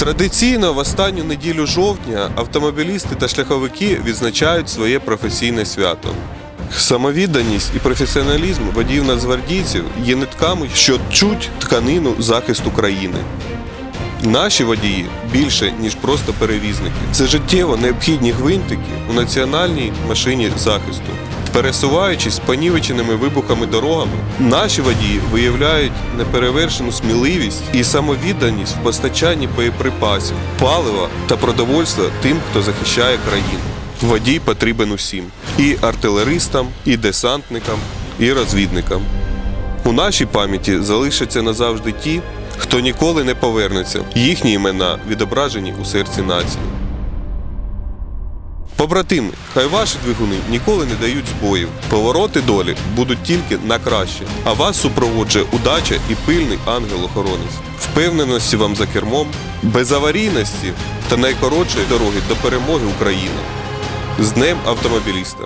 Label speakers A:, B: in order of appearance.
A: Традиційно в останню неділю жовтня автомобілісти та шляховики відзначають своє професійне свято. Самовідданість і професіоналізм водіїв нацгвардійців є нитками, що чуть тканину захисту країни. Наші водії більше, ніж просто перевізники. Це життєво необхідні гвинтики у національній машині захисту. Пересуваючись понівеченими вибухами дорогами, наші водії виявляють неперевершену сміливість і самовідданість в постачанні боєприпасів, палива та продовольства тим, хто захищає країну. Водій потрібен усім: і артилеристам, і десантникам, і розвідникам. У нашій пам'яті залишаться назавжди ті, хто ніколи не повернеться. Їхні імена відображені у серці нації. Побратими, хай ваші двигуни ніколи не дають збоїв. Повороти долі будуть тільки на краще, а вас супроводжує удача і пильний ангел-охоронець. Впевненості вам за кермом, безаварійності та найкоротшої дороги до перемоги України. З Днем автомобіліста!